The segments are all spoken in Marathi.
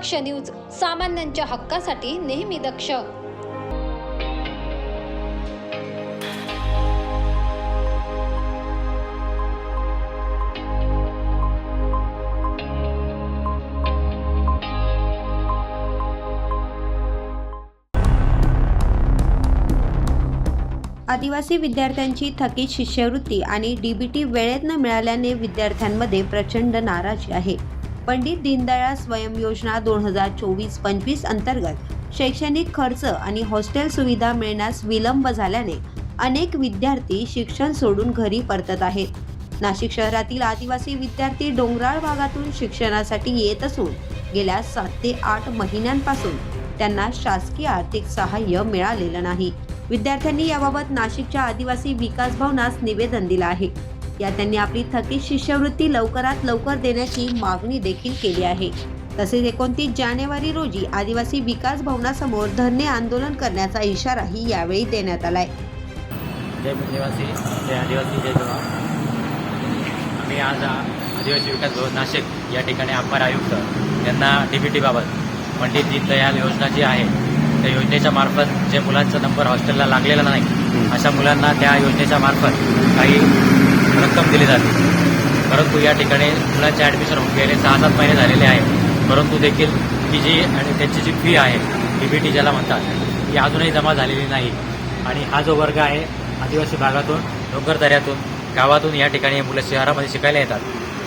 दक्ष न्यूज सामान्यांच्या हक्कासाठी नेहमी दक्ष. आदिवासी विद्यार्थ्यांची थकीत शिष्यवृत्ती आणि डीबीटी वेळेत न मिळाल्याने विद्यार्थ्यांमध्ये प्रचंड नाराजी आहे. पंडित दीनदयाळ स्वयं योजना दोन हजार चोवीस पंचवीस अंतर्गत शैक्षणिक खर्च आणि हॉस्टेल सुविधा मिळण्यास विलंब झाल्याने अनेक विद्यार्थी शिक्षण सोडून घरी परतत आहेत. नाशिक शहरातील आदिवासी विद्यार्थी डोंगराळ भागातून शिक्षणासाठी येत असून गेल्या सात ते आठ महिन्यांपासून त्यांना शासकीय आर्थिक सहाय्य मिळालेलं नाही. विद्यार्थ्यांनी याबाबत नाशिकच्या आदिवासी विकास भवनास निवेदन दिलं आहे. या त्यांनी आपली थकीत शिष्यवृत्ती लवकरात लवकर देण्याची मागणी देखील केली आहे. तसेच एकोणतीस जानेवारी रोजी आदिवासी विकास भवनासमोर धरणे आंदोलन करण्याचा इशाराही यावेळी देण्यात आलाय. जय निवासी जय आदिवासी जय जवान. आम्ही आज आ- आदिवासी विकास भवन नाशिक या ठिकाणी अप्पर आयुक्त यांना डी बी टीबाबत पंडित दीनदयाल योजना जी आहे त्या योजनेच्या मार्फत जे मुलांचा नंबर हॉस्टेलला लागलेला नाही अशा मुलांना त्या योजनेच्या मार्फत काही रक्कम दिली जाते. परंतु या ठिकाणी मुलांचे ॲडमिशन होऊन गेले सहा सात महिने झालेले आहे. परंतु देखील ती जी आणि त्यांची जी फी आहे डी बी टी ज्याला म्हणतात ती अजूनही जमा झालेली नाही. आणि हा जो वर्ग आहे आदिवासी भागातून डोंगरदऱ्यातून गावातून या ठिकाणी मुलं शहरामध्ये शिकायला येतात.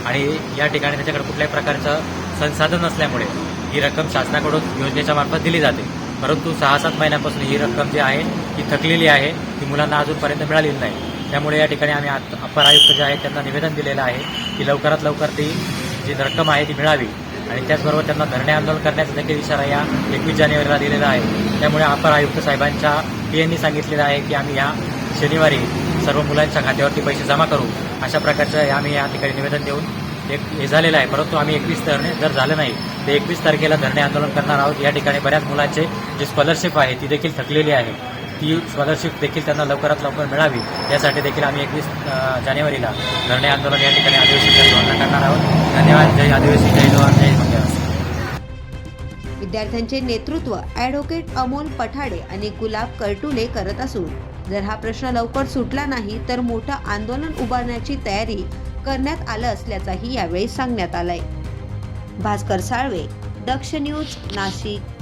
आणि या ठिकाणी त्याच्याकडे कुठल्याही प्रकारचं संसाधन नसल्यामुळे ही रक्कम शासनाकडून योजनेच्या मार्फत दिली जाते. परंतु सहा सात महिन्यापासून ही रक्कम जी आहे ती थकलेली आहे ती मुलांना अजूनपर्यंत मिळालेली नाही. त्यामुळे या ठिकाणी आम्ही आत- अपर आयुक्त जे आहेत त्यांना निवेदन दिलेलं आहे की लवकरात लवकर ती जी रक्कम आहे ती मिळावी. आणि त्याचबरोबर त्यांना धरणे आंदोलन करण्याचा देखील इशारा या एकवीस जानेवारीला दिलेला आहे. त्यामुळे अपर आयुक्त साहेबांच्या पी यांनी सांगितलेलं आहे की आम्ही या शनिवारी सर्व मुलांच्या खात्यावरती पैसे जमा करू. अशा प्रकारचं आम्ही या ठिकाणी निवेदन देऊन एक हे झालेलं आहे. परंतु आम्ही एकवीस धरणे जर झालं नाही तर एकवीस तारखेला धरणे आंदोलन करणार आहोत. या ठिकाणी बऱ्याच मुलांचे जी स्कॉलरशिप आहे ती देखील थकलेली आहे. ती स्कॉलरशिप देखील त्यांना लवकरात लवकर मिळावी यासाठी देखील आम्ही एकवीस जानेवारीला धरणे आंदोलन या ठिकाणी आदिवासी जय करणार आहोत. धन्यवाद जय आदिवासी जय जवान जय विद्यार्थ्यांचे नेतृत्व ॲडव्होकेट अमोल पठाडे आणि गुलाब कर्टुले करत असून जर हा प्रश्न लवकर सुटला नाही तर मोठं आंदोलन उभारण्याची तयारी करण्यात आलं असल्याचाही यावेळी सांगण्यात आलंय. भास्कर साळवे दक्ष न्यूज नाशिक.